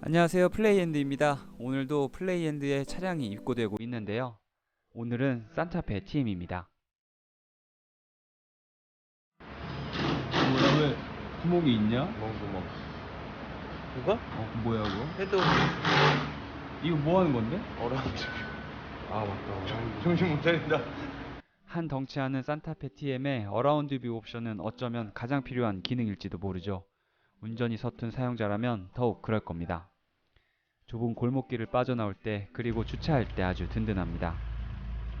안녕하세요. 플레이엔드입니다. 오늘도 플레이엔드에 차량이 입고되고 있는데요. 오늘은 산타페 TM입니다. 뭐야 왜 구멍이 있냐? 구멍구멍. 이거? 어 뭐야 그거? 헤드 이거 뭐 하는 건데? 어라운드. 아 맞다. 정신 못 차린다. 한 덩치 않은 산타페 TM의 어라운드 뷰 옵션은 어쩌면 가장 필요한 기능일지도 모르죠 운전이 서툰 사용자라면 더욱 그럴 겁니다 좁은 골목길을 빠져나올 때 그리고 주차할 때 아주 든든합니다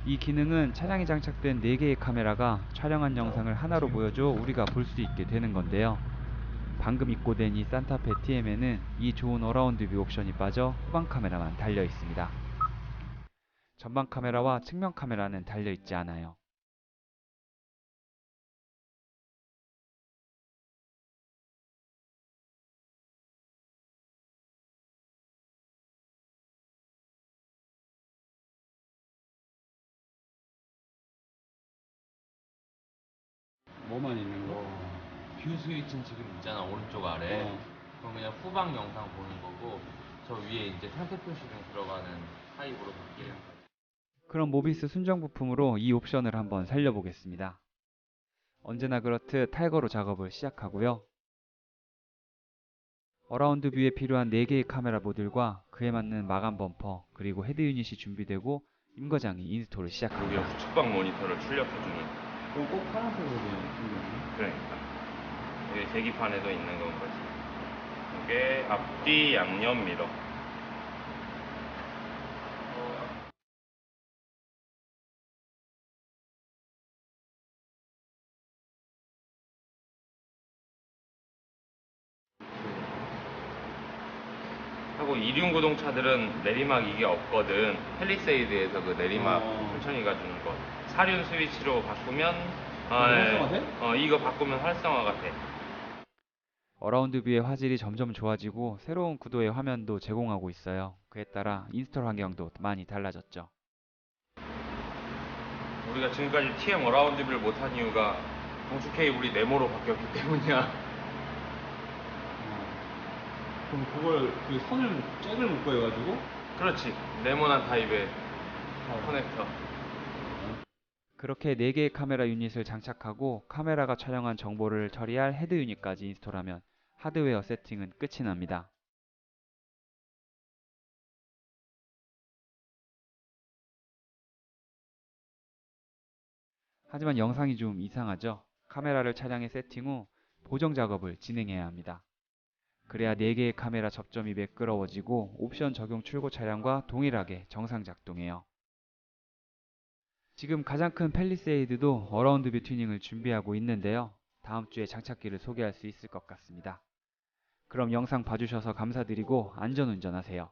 이 기능은 차량에 장착된 4개의 카메라가 촬영한 영상을 하나로 보여줘 우리가 볼 수 있게 되는 건데요 방금 입고된 이 산타페 TM에는 이 좋은 어라운드 뷰 옵션이 빠져 후방 카메라만 달려 있습니다. 전방 카메라와 측면 카메라는 달려 있지 않아요. 뭐만 있는 거? 뷰 스위치는 지금 있잖아 오른쪽 아래 어. 그럼 그냥 후방 영상 보는 거고 저 위에 이제 상태 표시등 들어가는 타입으로 바뀌어요 그럼 모비스 순정 부품으로 이 옵션을 한번 살려보겠습니다. 언제나 그렇듯 탈거로 작업을 시작하고요. 어라운드 뷰에 필요한 4개의 카메라 모듈과 그에 맞는 마감 범퍼 그리고 헤드 유닛이 준비되고 임 과장이 인스톨을 시작합니다. 여기가 우측방 모니터를 출력해주는 그럼 꼭 파란색으로 되어 있는 그러니까. 여기 계기판에도 있는 건 거지. 이게 앞뒤 양옆 미러 하고 이륜 구동차들은 내리막 이게 없거든. 펠리세이드에서 그 내리막 어. 천천히 가 주는 거 사륜 스위치로 바꾸면 어, 활성화 돼? 어 이거 바꾸면 활성화가 돼 어라운드 뷰의 화질이 점점 좋아지고 새로운 구도의 화면도 제공하고 있어요. 그에 따라 인스톨 환경도 많이 달라졌죠. 우리가 지금까지 TM 어라운드 뷰를 못한 이유가 공축 케이블이 네모로 바뀌었기 때문이야 어. 그럼 그걸 그 선을 잭을 묶어해가지고 그렇지 네모난 타입의 커넥터 그렇게 4개의 카메라 유닛을 장착하고 카메라가 촬영한 정보를 처리할 헤드 유닛까지 인스톨하면 하드웨어 세팅은 끝이 납니다. 하지만 영상이 좀 이상하죠? 카메라를 차량에 세팅 후 보정 작업을 진행해야 합니다. 그래야 4개의 카메라 접점이 매끄러워지고 옵션 적용 출고 차량과 동일하게 정상 작동해요. 지금 가장 큰 펠리세이드도 어라운드 뷰 튜닝을 준비하고 있는데요. 다음 주에 장착기를 소개할 수 있을 것 같습니다. 그럼 영상 봐주셔서 감사드리고 안전운전하세요.